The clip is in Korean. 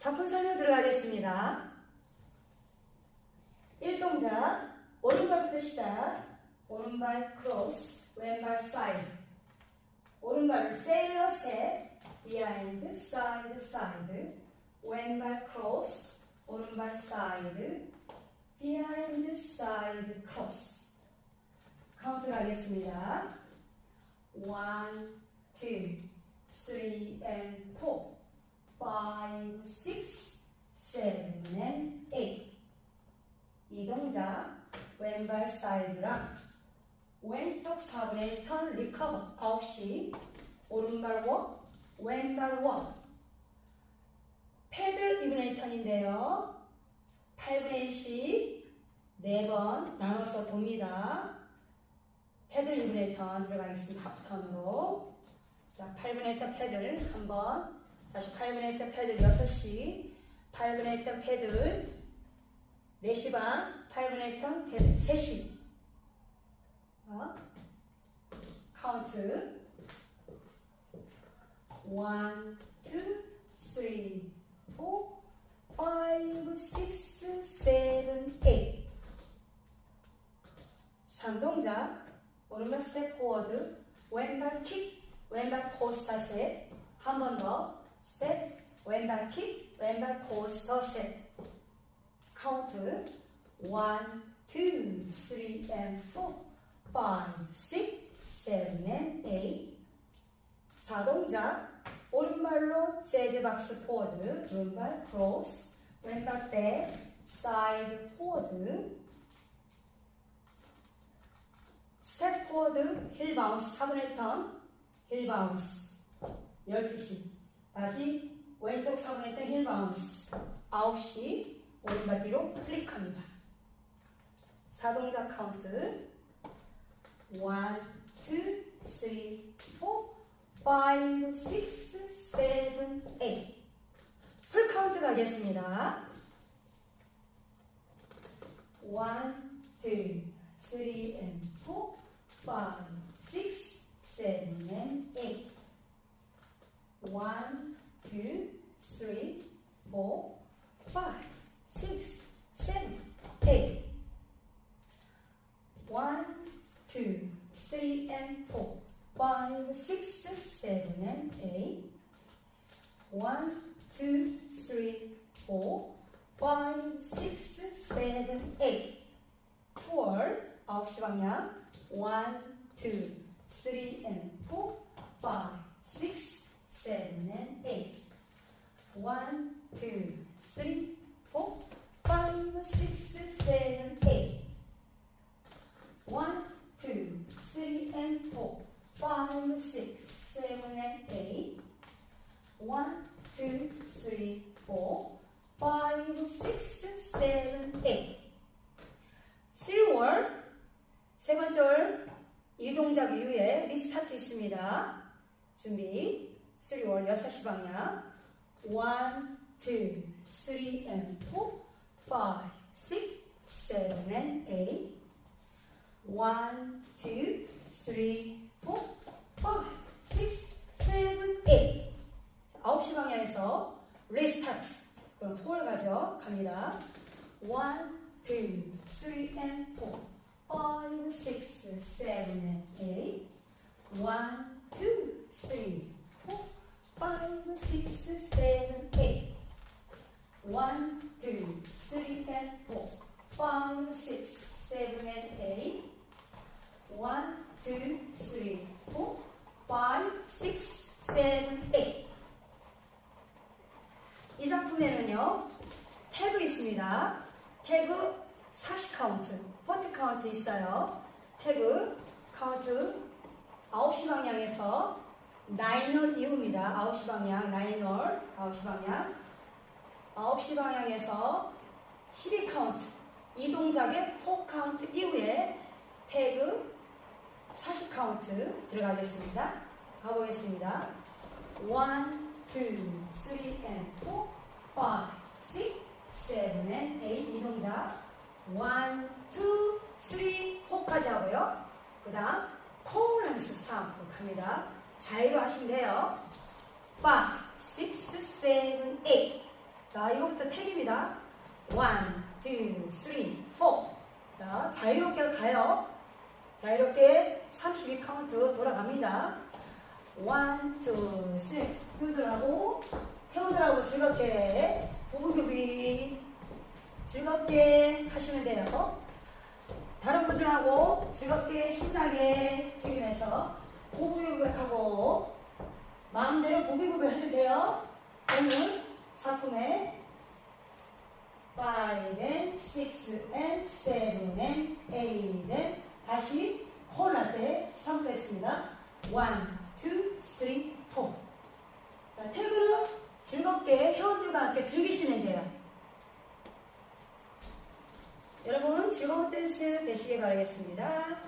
작품 설명 들어가겠습니다. 1동작 오른발부터 시작. 오른발 크로스 왼발 사이드 오른발 세일러 스텝 비하인드 사이드 사이드 왼발 크로스 오른발 사이드 비하인드 사이드 크로스 카운트 가겠습니다. 1, 2, 3 and 4 five, six, seven, and eight. 이 동작 왼발 사이드랑 왼쪽 4분의 1턴 리커버 9시 오른발 워 왼발 워. 패들 2분의 1턴인데요. 8분의 1씩 4번 나눠서 돕니다. 패들 2분의 1턴 들어가겠습니다. 합턴으로. 자 8분의 1턴 패들 한번 다시 8분의 1턴 패들 6시 8분의 1턴 패들 4시 반, 8분의 1턴, 3시. 어? 카운트. 1, 2, 3, 4, 5, 6, 7, 8. 3동작. 오른발 스텝 포워드. 왼발 킥, 왼발 포스터 셋. 한 번 더. 셋, 왼발 킥, 왼발 포스터 셋. 카운트. 1, 2, 3, and 4, 5, 6, 7, and 8 4동작 오른발로 재즈 박스 포워드. 왼발 크로스. 왼발 백 사이드 포워드. 스텝 포워드. 힐 바운스 4분의 1턴. 힐 바운스 12시 다시 왼쪽 4분의 1턴 힐 바운스 9시 오른발 뒤로 클릭합니다. 사동작 카운트 1, 2, 3, 4, 5, 6, 7, 8 풀 카운트 가겠습니다. 1, 2, 3, and 4, 5, 6, 7, and 8 1, 2, 3, 4, 5 six, seven, eight. One, two, three, and four. Five, six, seven, and eight. One, two, three, four. Five, six, seven, eight. Twelve. 아홉 시 방향. One, two, three, and four. Five, six, seven, and eight. One, two, three, four, five, six, seven, eight. One, two, three, and four, five, six, seven, and eight. One, two, three, four, five, six, seven, eight. 3월 세 번째 월 이 동작 이후에 리스타트 있습니다. 준비 3 월 6시 방향 1, 2, 3 and 4, 5, 6, 7 and 8. 1, 2, 3, 4, 5, 6, 7, 8. 9시 방향에서 리스타트. 그럼 4를 가져 갑니다. 1, 2, 3 and 4, 5, 6, 7 and 8. 1, 2, 3, 4, 5, 6, 7, 8. One, two, three, and four. Five, six, seven, and eight. One, two, three, four. Five, six, seven, eight. 이 작품에는요, 태그 있습니다. 태그 40 카운트, 40 카운트 있어요. 태그 카운트 9시 방향에서 9월 이후입니다. 9시 방향, 9월, 9시 방향. 9시 방향에서 12카운트, 이 동작의 4카운트 이후에 태그 40카운트 들어가겠습니다. 가보겠습니다. 1, 2, 3, and 4, 5, 6, 7, and 8. 이 동작. 1, 2, 3, 4까지 하고요. 그 다음, 콜란스 스탬프 갑니다. 자유로 하시면 돼요. 5, 6, 7, 8. 자, 이거부터 택입니다. 1, 2, 3, 4. 자, 자유롭게 가요. 자, 이렇게 32 카운트 돌아갑니다. 1, 2, 3. 부부들하고, 회원들하고 즐겁게, 부부교비 즐겁게 하시면 돼요. 다른 분들하고 즐겁게 신나게 즐기면서 부부교비하고 마음대로 부비부비 해도 돼요. 오늘 작품에 5 and 6 and 7 and 8 and 다시 콜할 때 스탬프했습니다. 1, 2, 3, 4. 자, 태그를 즐겁게 회원들과 함께 즐기시면 돼요. 여러분 즐거운 댄스 되시길 바라겠습니다.